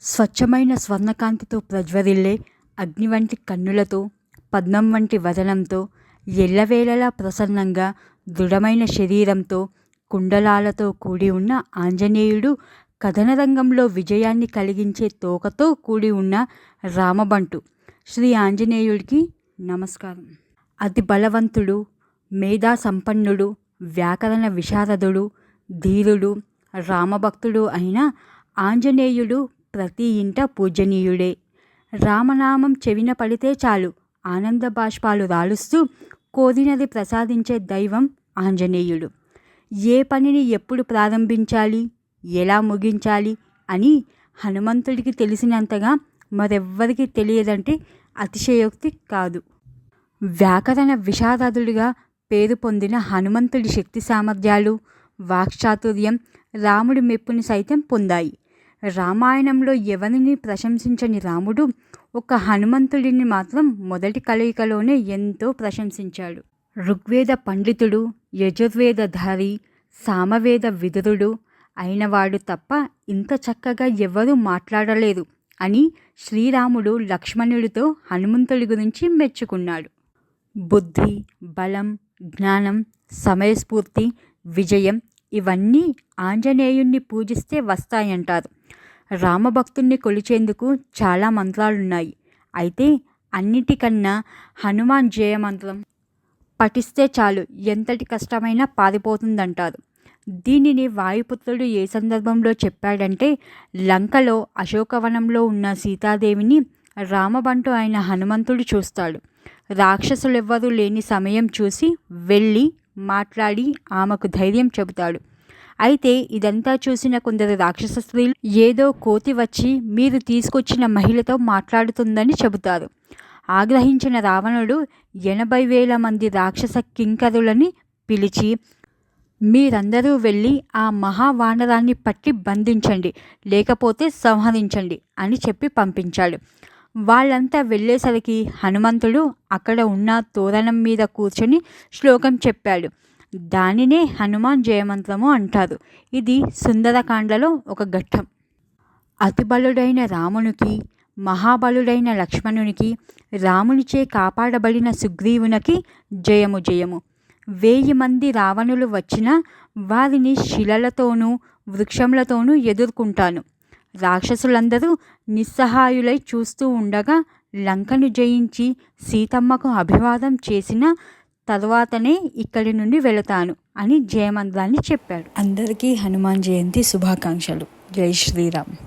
స్వచ్ఛమైన స్వర్ణకాంతితో ప్రజ్వరిల్లే అగ్ని వంటి కన్నులతో పద్మం వంటి వదనంతో ఎల్లవేళలా ప్రసన్నంగా దృఢమైన శరీరంతో కుండలాలతో కూడి ఉన్న ఆంజనేయుడు కథన రంగంలో విజయాన్ని కలిగించే తోకతో కూడి ఉన్న రామబంటు. శ్రీ ఆంజనేయుడికి నమస్కారం. అతి బలవంతుడు మేధా సంపన్నుడు వ్యాకరణ విశారదుడు ధీరుడు రామభక్తుడు అయిన ఆంజనేయుడు ప్రతి ఇంట పూజనీయుడే. రామనామం చెవిన పడితే చాలు. ఆనంద బాష్పాలు రాలుస్తూ కోరినది ప్రసాదించే దైవం ఆంజనేయుడు. ఏ పనిని ఎప్పుడు ప్రారంభించాలి? ఎలా ముగించాలి? అని హనుమంతుడికి తెలిసినంతగా మరెవ్వరికి తెలియదంటే అతిశయోక్తి కాదు. వ్యాకరణ విషాదాదుడిగా పేరు పొందిన హనుమంతుడి శక్తి సామర్థ్యాలు వాక్చాతుర్యం రాముడి మెప్పుని సైతం పొందాయి. రామాయణంలో ఎవరిని ప్రశంసించని రాముడు ఒక హనుమంతుడిని మాత్రం మొదటి కలయికలోనే ఎంతో ప్రశంసించాడు. ఋగ్వేద పండితుడు యజుర్వేదధారి సామవేద విదురుడు అయినవాడు తప్ప ఇంత చక్కగా ఎవరూ మాట్లాడలేదు అని శ్రీరాముడు లక్ష్మణుడితో హనుమంతుడి గురించి మెచ్చుకున్నాడు. బుద్ధి బలం జ్ఞానం సమయస్ఫూర్తి విజయం ఇవన్నీ ఆంజనేయుణ్ణి పూజిస్తే వస్తాయంటారు. రామభక్తుణ్ణి కొలిచేందుకు చాలా మంత్రాలున్నాయి. అయితే అన్నిటికన్నా హనుమాన్ జయ మంత్రం పఠిస్తే చాలు ఎంతటి కష్టమైనా పారిపోతుందంటారు. దీనిని వాయుపుత్రుడు ఏ సందర్భంలో చెప్పాడంటే లంకలో అశోకవనంలో ఉన్న సీతాదేవిని రామబంటు అయిన హనుమంతుడు చూస్తాడు. రాక్షసులెవ్వరూ లేని సమయం చూసి వెళ్ళి మాట్లాడి ఆమెకు ధైర్యం చెబుతాడు. అయితే ఇదంతా చూసిన కొందరు రాక్షస స్త్రీలు ఏదో కోతి వచ్చి మీరు తీసుకొచ్చిన మహిళతో మాట్లాడుతుందని చెబుతారు. ఆగ్రహించిన రావణుడు ఎనభై వేల మంది రాక్షస కింకరులని పిలిచి మీరందరూ వెళ్ళి ఆ మహావానరాన్ని పట్టి బంధించండి లేకపోతే సంహరించండి అని చెప్పి పంపించాడు. వాళ్ళంతా వెళ్ళేసరికి హనుమంతుడు అక్కడ ఉన్న తోరణం మీద కూర్చొని శ్లోకం చెప్పాడు. దానినే హనుమాన్ జయమంత్రము అంటారు. ఇది సుందరకాండలో ఒక ఘట్టం. అతిబలుడైన రామునికి మహాబలుడైన లక్ష్మణునికి రామునిచే కాపాడబడిన సుగ్రీవునికి జయము జయము. వెయ్యి మంది రావణులు వచ్చినా వారిని శిలలతోనూ వృక్షములతోనూ ఎదుర్కొంటాను. రాక్షసులందరూ నిస్సహాయులై చూస్తూ ఉండగా లంకను జయించి సీతమ్మకు అభివాదం చేసిన తరువాతనే ఇక్కడి నుండి వెళతాను అని జయమంత్రాన్ని చెప్పాడు. అందరికీ హనుమాన్ జయంతి శుభాకాంక్షలు. జై శ్రీరామ్.